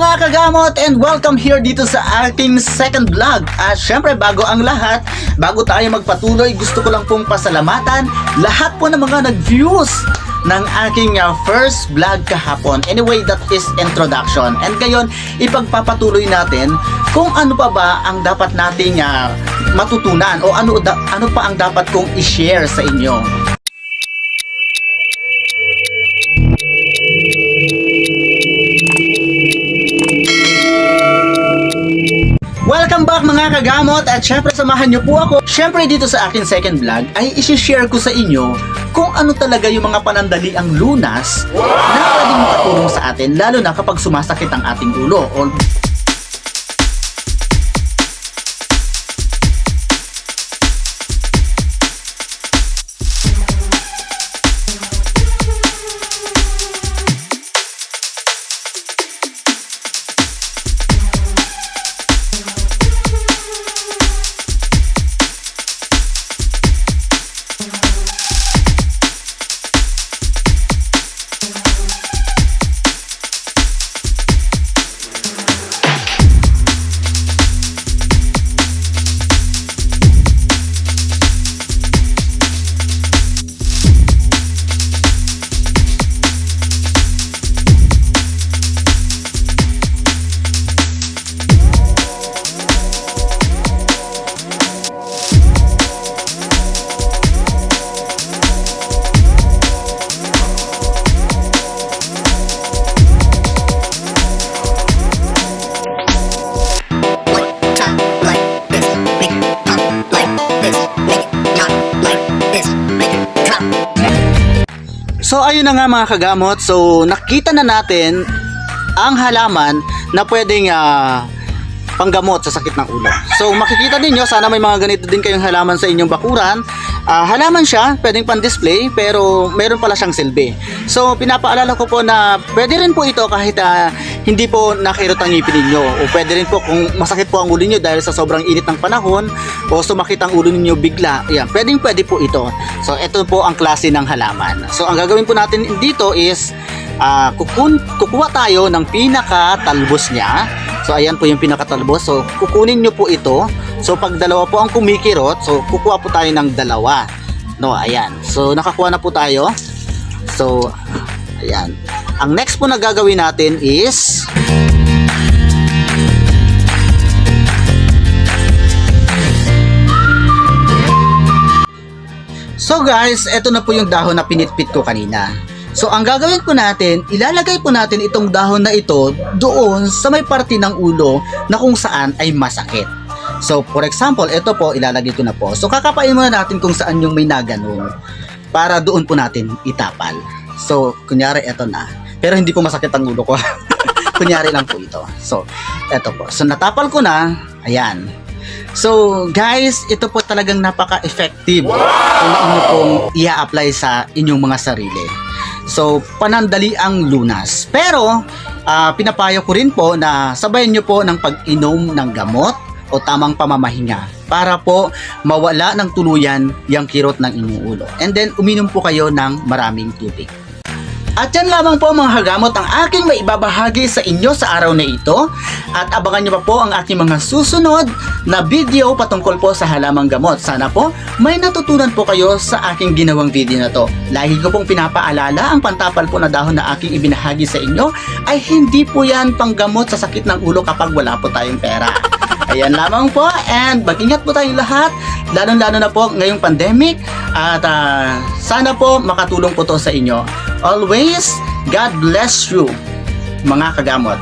mga kagamot and welcome here dito sa ating second vlog. At syempre bago ang lahat, bago tayo magpatuloy, gusto ko lang pong pasalamatan lahat po ng mga nag-views ng aking uh, first vlog kahapon. Anyway, that is introduction. And ngayon, ipagpapatuloy natin kung ano pa ba ang dapat nating uh, matutunan o ano, da- ano pa ang dapat kong i-share sa inyo. Welcome back mga kagamot at syempre samahan niyo po ako. Syempre dito sa akin second vlog ay isi-share ko sa inyo kung ano talaga yung mga panandali ang lunas na pwedeng makatulong sa atin lalo na kapag sumasakit ang ating ulo o So ayun na nga mga kagamot. So nakita na natin ang halaman na pwedeng ah, panggamot sa sakit ng ulo. So makikita ninyo, sana may mga ganito din kayong halaman sa inyong bakuran. Ah, halaman siya, pwedeng pan-display, pero meron pala siyang silbi. So pinapaalala ko po na pwede rin po ito kahit ah, hindi po nakirot ang ngipin ninyo. O pwede rin po kung masakit po ang ulo niyo dahil sa sobrang init ng panahon o sumakit ang ulo ninyo bigla. Yan, pwedeng pwede po ito. So ito po ang klase ng halaman. So ang gagawin po natin dito is ah kukun, kukuha tayo ng pinaka-talbos niya. So ayan po yung pinaka-talbos. So kukunin nyo po ito. So pag dalawa po ang kumikirot, so kukuha po tayo ng dalawa. No, ayan. So nakakuha na po tayo. So ayan. Ang next po na gagawin natin is So guys, eto na po yung dahon na pinitpit ko kanina. So ang gagawin po natin, ilalagay po natin itong dahon na ito doon sa may parte ng ulo na kung saan ay masakit. So for example, ito po ilalagay ko na po. So kakapain muna natin kung saan yung may naganon para doon po natin itapal. So kunyari ito na. Pero hindi po masakit ang ulo ko. kunyari lang po ito. So eto po. So natapal ko na. Ayan. So, guys, ito po talagang napaka-effective kung inyo pong i-apply sa inyong mga sarili. So, panandali ang lunas. Pero, ah, pinapayo ko rin po na sabayan nyo po ng pag-inom ng gamot o tamang pamamahinga para po mawala ng tuluyan yung kirot ng inyong ulo. And then, uminom po kayo ng maraming tubig. At yan lamang po mga hagamot ang aking maibabahagi sa inyo sa araw na ito. At abangan nyo pa po ang aking mga susunod na video patungkol po sa halamang gamot. Sana po may natutunan po kayo sa aking ginawang video na to. Lagi ko pong pinapaalala ang pantapal po na dahon na aking ibinahagi sa inyo ay hindi po yan panggamot sa sakit ng ulo kapag wala po tayong pera. Ayan lamang po and mag-ingat po tayong lahat lalong-lalo na po ngayong pandemic at ah, sana po makatulong po to sa inyo. Always, God bless you mga kagamot.